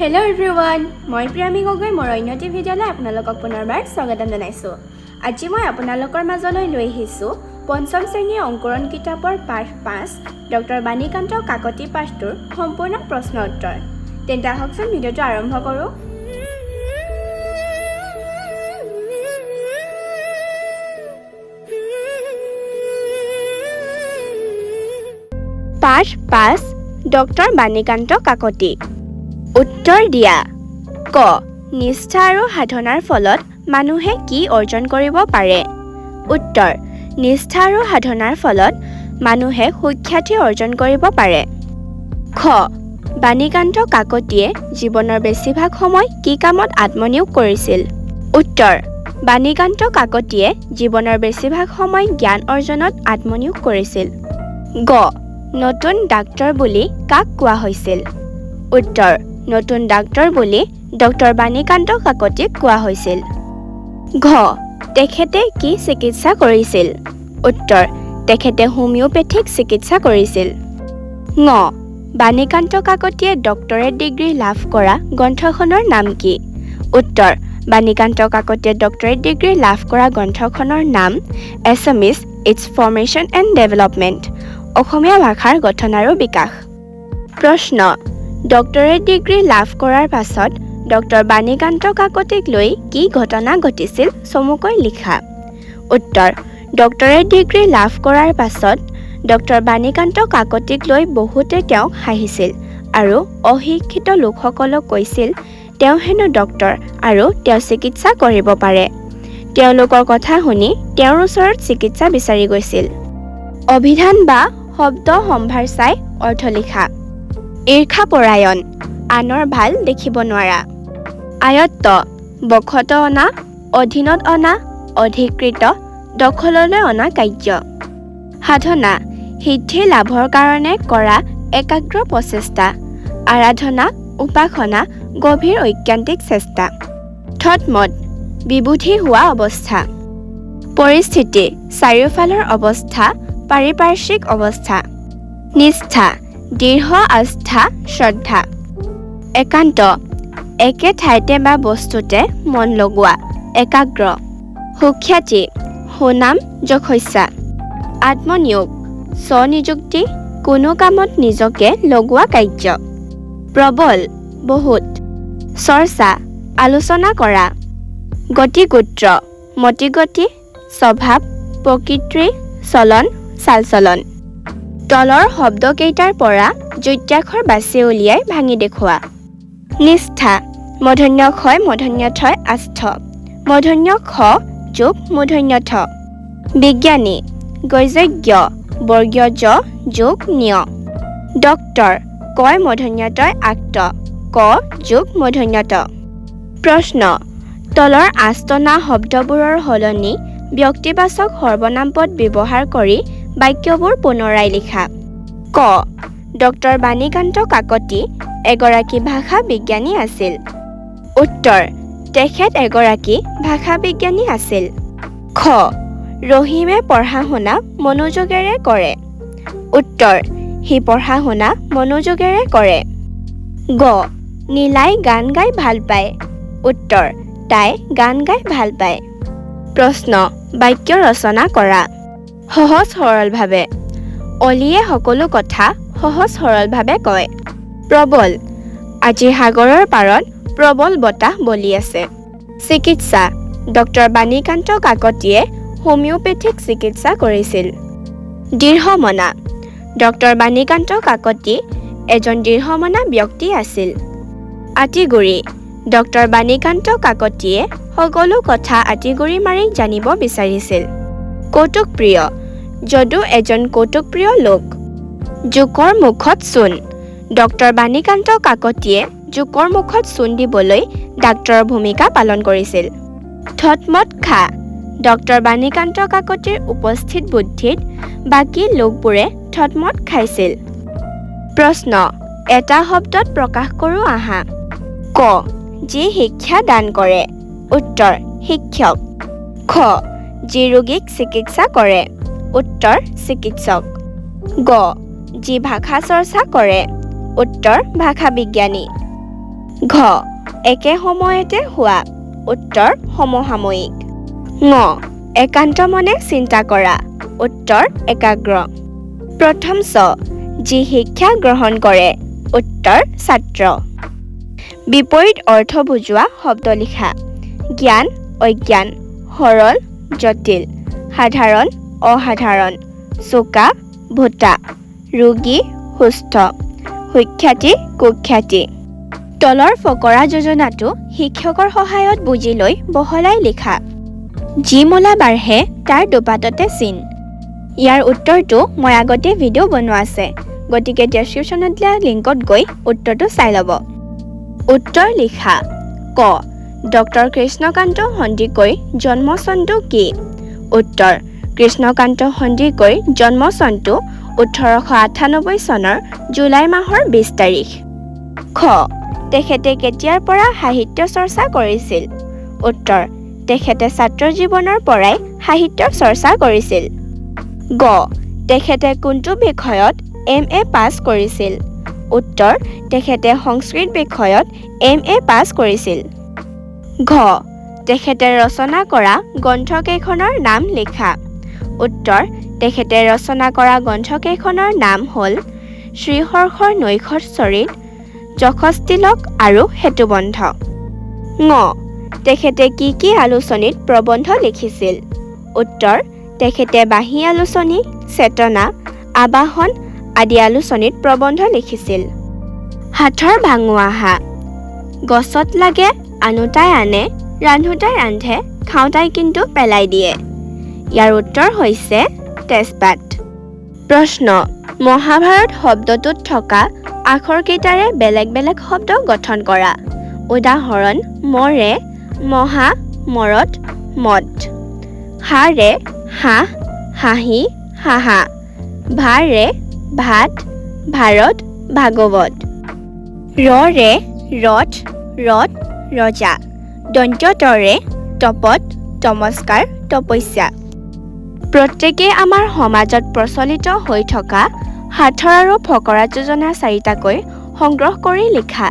Hello everyone মই প্ৰিয়ামী গগৈ মোৰ অন্য টি ভিডিঅ'লৈ আপোনালোকক পুনৰবাৰ স্বাগতম জনাইছোঁ। আজি মই আপোনালোকৰ মাজলৈ লৈ আহিছোঁ পঞ্চম শ্ৰেণীৰ অংকুৰণ কিতাপৰ পাঠ পাঁচ ডক্টৰ বাণীকান্ত কাকতি পাঠটোৰ সম্পূৰ্ণ প্ৰশ্ন উত্তৰ। তেন্তে আহকচোন ভিডিঅ'টো আৰম্ভ কৰোঁ। পাঠ পাঁচ ডক্টৰ বাণীকান্ত কাকতি। উত্তৰ দিয়া। ক নিষ্ঠা আৰু সাধনাৰ ফলত মানুহে কি অৰ্জন কৰিব পাৰে? উত্তৰ নিষ্ঠা আৰু সাধনাৰ ফলত মানুহে সুখ্যাতি অৰ্জন কৰিব পাৰে। খ বাণীকান্ত কাকতিয়ে জীৱনৰ বেছিভাগ সময় কি কামত আত্মনিয়োগ কৰিছিল? উত্তৰ বাণীকান্ত কাকতিয়ে জীৱনৰ বেছিভাগ সময় জ্ঞান অৰ্জনত আত্মনিয়োগ কৰিছিল। গ নতুন ডাক্তৰ বুলি কাক কোৱা হৈছিল? উত্তৰ নতুন ডাক্তৰ বুলি ডক্টৰ বাণীকান্ত কাকতিক কোৱা হৈছিল। ঘ, তেখেতে কি চিকিৎসা কৰিছিল? উত্তৰ, তেখেতে হোমিঅ'পেথিক চিকিৎসা কৰিছিল। ঙ, বাণীকান্ত কাকতিয়ে ডক্টৰেট ডিগ্ৰী লাভ কৰা গ্ৰন্থখনৰ নাম কি? উত্তৰ, বাণীকান্ত কাকতিয়ে ডক্টৰেট ডিগ্ৰী লাভ কৰা গ্ৰন্থখনৰ নাম Assamese, its formation and development, Asomiya ভাষাৰ গঠন আৰু বিকাশ। প্ৰশ্ন ডক্টৰেট ডিগ্ৰী লাভ কৰাৰ পাছত ডক্টৰ বাণীকান্ত কাকতিক লৈ কি ঘটনা ঘটিছিল চমুকৈ লিখা। উত্তৰ ডক্টৰেট ডিগ্ৰী লাভ কৰাৰ পাছত ডক্টৰ বাণীকান্ত কাকতিক লৈ বহুতে তেওঁক হাঁহিছিল আৰু অশিক্ষিত লোকসকলক কৈছিল তেওঁ হেনো ডক্টৰ আৰু তেওঁ চিকিৎসা কৰিব পাৰে। তেওঁলোকৰ কথা শুনি তেওঁৰ ওচৰত চিকিৎসা বিচাৰি গৈছিল। অভিধান বা শব্দ সম্ভাৰ চাই অৰ্থ লিখা। ঈৰ্ষাপৰায়ণ আনৰ ভাল দেখিব নোৱাৰা। আয়ত্ত বশত অনা অধীনত অনা অধিকৃত দখললৈ অনা কাৰ্য। সাধনা সিদ্ধি লাভৰ কাৰণে কৰা একাগ্ৰ প্ৰচেষ্টা। আৰাধনা উপাসনা গভীৰ ঐকান্তিক চেষ্টা। থতমত বিবুধি হোৱা অৱস্থা। পৰিস্থিতি চাৰিওফালৰ অৱস্থা পাৰিপাৰ্শ্বিক অৱস্থা। নিষ্ঠা দৃঢ় আস্থা শ্ৰদ্ধা। একান্ত। একে ঠাইতে বা বস্তুতে মন লগোৱা। একাগ্ৰ। সুখ্যাতি। সুনাম যশস্যা। আত্মনিয়োগ। স্বনিযুক্তি। কোনো কামত নিজকে লগোৱা কাৰ্য। প্ৰবল। বহুত। চৰ্চা। আলোচনা কৰা। গতিগোত্ৰ। মতিগতি। স্বভাৱ। প্ৰকৃতি। চলন। চালচলন। তলৰ শব্দকেইটাৰ পৰা যুত্যাক্ষৰ বাছি উলিয়াই ভাঙি দেখুওৱা। নিষ্ঠা মূৰ্ধন্য ক্ষয় মূৰ্ধন্য থয় আস্থ। মূৰ্ধন্য খ যোগ মূৰ্ধন্য থ। বিজ্ঞানী গৈযজ্ঞ বৰ্গীয় জ যোগ নিয় ডক্তৰ কয় মূৰ্ধন্যতয় আক্ত। ক যোগ মূৰ্ধন্যত প্ৰশ্ন তলৰ আস্তনা শব্দবোৰৰ সলনি ব্যক্তিবাচক সৰ্বনাম পদ ব্যৱহাৰ কৰি বাক্যবোৰ পুনৰাই লিখা। ক ডক্টৰ বাণীকান্ত কাকতি এগৰাকী ভাষা বিজ্ঞানী আছিল। উত্তৰ তেখেত এগৰাকী ভাষা বিজ্ঞানী আছিল। খ ৰহিমে পঢ়া শুনা মনোযোগেৰে কৰে। উত্তৰ সি পঢ়া শুনা মনোযোগেৰে কৰে। গ নীলাই গান গাই ভাল পায়। উত্তৰ তাই গান গাই ভাল পায়। প্ৰশ্ন বাক্য ৰচনা কৰা। সহজ সৰলভাৱে। অলিয়ে সকলো কথা সহজ সৰলভাৱে কয়। প্ৰবল। আজি সাগৰৰ পাৰত প্ৰবল বতাহ বলি আছে। চিকিৎসা। ডক্টৰ বাণীকান্ত কাকতিয়ে হোমিঅ'পেথিক চিকিৎসা কৰিছিল। দৃঢ়মনা ডক্টৰ বাণীকান্ত কাকতি এজন দৃঢ়মনা ব্যক্তি আছিল। আতিগুৰি। ডক্টৰ বাণীকান্ত কাকতিয়ে সকলো কথা আতিগুৰি মাৰি জানিব বিচাৰিছিল। কৌতুকপ্ৰিয়। যদু এজন কৌতুকপ্ৰিয় লোক। জোকৰ মুখত চূণ। ডক্টৰ বাণীকান্ত কাকতিয়ে জোকৰ মুখত চূণ দিবলৈ ডাক্তৰৰ ভূমিকা পালন কৰিছিল। থতমত খা। ডক্টৰ বাণীকান্ত কাকতিৰ উপস্থিত বুদ্ধিত বাকী লোকবোৰে থতমত খাইছিল। প্ৰশ্ন এটা শব্দত প্ৰকাশ কৰোঁ আহা। ক যি শিক্ষা দান কৰে। উত্তৰ শিক্ষক। খ যি ৰোগীক চিকিৎসা কৰে। উত্তৰ চিকিৎসক। গ যি ভাষা চৰ্চা কৰে উত্তৰ ভাষা বিজ্ঞানী। ঘ একে সময়তে হোৱা উত্তৰ সমসাময়িক। ঙ একান্ত মনে চিন্তা কৰা উত্তৰ একাগ্ৰ। প্ৰথম চ যি শিক্ষা গ্ৰহণ কৰে উত্তৰ ছাত্ৰ। বিপৰীত অৰ্থ বুজোৱা শব্দ লিখা জ্ঞান অজ্ঞান সৰল জটিল সাধাৰণ অসাধাৰণ। চোকা ভোটা ৰোগী সুস্থ সুখ্যাতি কুখ্যাতি। তলৰ ফকৰা যোজনাটো শিক্ষকৰ সহায়ত বুজি লৈ বহলাই লিখা। যি মূলা বাঢ়ে তাৰ দুপাততে চিন। ইয়াৰ উত্তৰটো মই আগতে ভিডিঅ' বনোৱা আছে। গতিকে ডেছক্ৰিপশ্যনত দিয়া লিংকত গৈ উত্তৰটো চাই ল'ব। উত্তৰ লিখা ক ডক্টৰ কৃষ্ণকান্ত সন্দিকৈৰ জন্ম চনটো কি? উত্তৰ কৃষ্ণকান্ত সন্দিকৈৰ জন্ম চনটো ওঠৰশ আঠানব্বৈ চনৰ জুলাই মাহৰ বিছ তাৰিখ। খ তেখেতে কেতিয়াৰ পৰা সাহিত্য চৰ্চা কৰিছিল? উত্তৰ তেখেতে ছাত্ৰ জীৱনৰ পৰাই সাহিত্য চৰ্চা কৰিছিল। গ তেখেতে কোনটো বিষয়ত এম এ পাছ কৰিছিল? উত্তৰ তেখেতে সংস্কৃত বিষয়ত এম এ পাছ কৰিছিল। ঘ তেখেতে ৰচনা কৰা গ্ৰন্থকেইখনৰ নাম লিখা। উত্তৰ তেখেতে ৰচনা কৰা গ্ৰন্থকেইখনৰ নাম হ'ল শ্ৰীহৰ্ষৰ নৈখত চৰিত যশস্তিলক আৰু সেতুবন্ধ ঙ তেখেতে কি কি আলোচনীত প্ৰবন্ধ লিখিছিল? উত্তৰ তেখেতে বাঁহী আলোচনী চেতনা আবাহন আদি আলোচনীত প্ৰবন্ধ লিখিছিল। হাতৰ ভাঙোৱা হাঁহ গছত লাগে আনোতাই আনে ৰান্ধোতাই ৰান্ধে খাওঁতাই কিন্তু পেলাই দিয়ে। ইয়াৰ উত্তৰ হৈছে তেজপাত। প্ৰশ্ন মহাভাৰত শব্দটোত থকা আখৰকেইটাৰে বেলেগ বেলেগ শব্দ গঠন কৰা। উদাহৰণ মৰে মহা মৰত মদ। হাড়ে হাঁহ হাঁহি হাঁহা। ভাৰে ভাত ভাৰত ভাগৱত। ৰে ৰথ ৰথ ৰজা। দন্ত্যতৰে তপত তমস্কাৰ তপস্যা। প্ৰত্যেকেই আমাৰ সমাজত প্ৰচলিত হৈ থকা সাঁথৰ আৰু ফকৰা যোজনা চাৰিটাকৈ সংগ্ৰহ কৰি লিখা।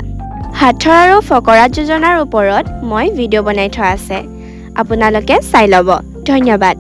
সাঁথৰ আৰু ফকৰা যোজনাৰ ওপৰত মই ভিডিঅ' বনাই থোৱা আছে। আপোনালোকে চাই ল'ব। ধন্যবাদ।